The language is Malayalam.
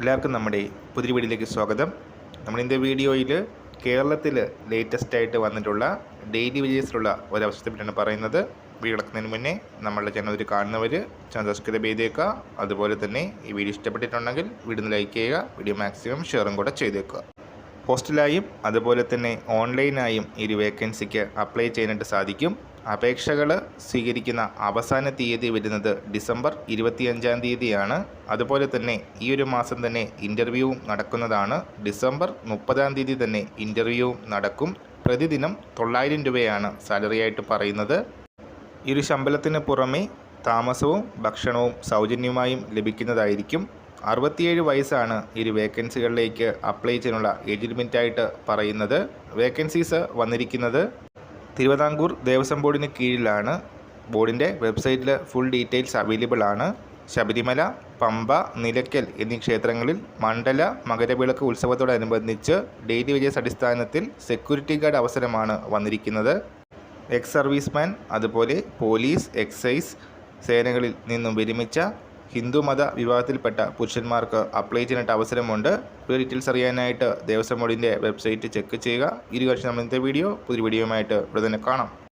എല്ലാവർക്കും നമ്മുടെ പുതിയ വീഡിയോയിലേക്ക് സ്വാഗതം നമ്മളിന്റെ വീഡിയോയിൽ കേരളത്തിൽ ലേറ്റസ്റ്റ് ആയിട്ട് വന്നിട്ടുള്ള ഡെയിലി വേജസിലുള്ള ഒരവസ്ഥയെ പറ്റിയാണ് പറയുന്നത്. വീഡിയോ കിടക്കുന്നതിന് മുന്നേ നമ്മളുടെ ചാനൽ ഒരു കാണുന്നവർ ചാനൽ സബ്സ്ക്രൈബ് ചെയ്തേക്കുക. അതുപോലെ തന്നെ ഈ വീഡിയോ ഇഷ്ടപ്പെട്ടിട്ടുണ്ടെങ്കിൽ വീഡിയോ ലൈക്ക് ചെയ്യുക വീഡിയോ മാക്സിമം ഷെയറും കൂടെ ചെയ്തേക്കുക. പോസ്റ്റലായും അതുപോലെ തന്നെ ഓൺലൈനായും ഈ ഒരു വേക്കൻസിക്ക് അപ്ലൈ ചെയ്യാനായിട്ട് സാധിക്കും. അപേക്ഷകൾ സ്വീകരിക്കുന്ന അവസാന തീയതി വരുന്നത് ഡിസംബർ ഇരുപത്തിയഞ്ചാം തീയതിയാണ്. അതുപോലെ തന്നെ ഈ ഒരു മാസം തന്നെ ഇന്റർവ്യൂവും നടക്കുന്നതാണ്. ഡിസംബർ മുപ്പതാം തീയതി തന്നെ ഇന്റർവ്യൂവും നടക്കും. പ്രതിദിനം തൊള്ളായിരം രൂപയാണ് സാലറി ആയിട്ട് പറയുന്നത്. ഈ ഒരു ശമ്പളത്തിന് പുറമെ താമസവും ഭക്ഷണവും സൗജന്യമായും ലഭിക്കുന്നതായിരിക്കും. അറുപത്തിയേഴ് വയസ്സാണ് ഇരു വേക്കൻസികളിലേക്ക് അപ്ലൈ ചെയ്യാനുള്ള ഏജ് ലിമിറ്റായിട്ട് പറയുന്നത്. വേക്കൻസീസ് വന്നിരിക്കുന്നത് തിരുവിതാംകൂർ ദേവസ്വം ബോർഡിന് കീഴിലാണ്. ബോർഡിന്റെ വെബ്സൈറ്റിൽ ഫുൾ ഡീറ്റെയിൽസ് അവൈലബിൾ ആണ്. ശബരിമല പമ്പ നിലയ്ക്കൽ എന്നീ ക്ഷേത്രങ്ങളിൽ മണ്ഡല മകരവിളക്ക് ഉത്സവത്തോടനുബന്ധിച്ച് ഡെയിലി വേജസ് അടിസ്ഥാനത്തിൽ സെക്യൂരിറ്റി ഗാർഡ് അവസരമാണ് വന്നിരിക്കുന്നത്. എക്സ് സർവീസ്മാൻ അതുപോലെ പോലീസ് എക്സൈസ് സേനകളിൽ നിന്നും വിരമിച്ച ഹിന്ദുമത വിഭാഗത്തിൽപ്പെട്ട പുരുഷന്മാർക്ക് അപ്ലൈ ചെയ്യാനായിട്ട് അവസരമുണ്ട്. കൂടുതൽ ഡീറ്റെയിൽസ് അറിയാനായിട്ട് ദേവസ്വം ബോർഡിന്റെ വെബ്സൈറ്റ് ചെക്ക് ചെയ്യുക. ഇരു കാഴ്ച നമ്മൾ ഇന്നത്തെ വീഡിയോ പുതിയ വീഡിയോയുമായിട്ട് ഇവിടെ തന്നെ കാണാം.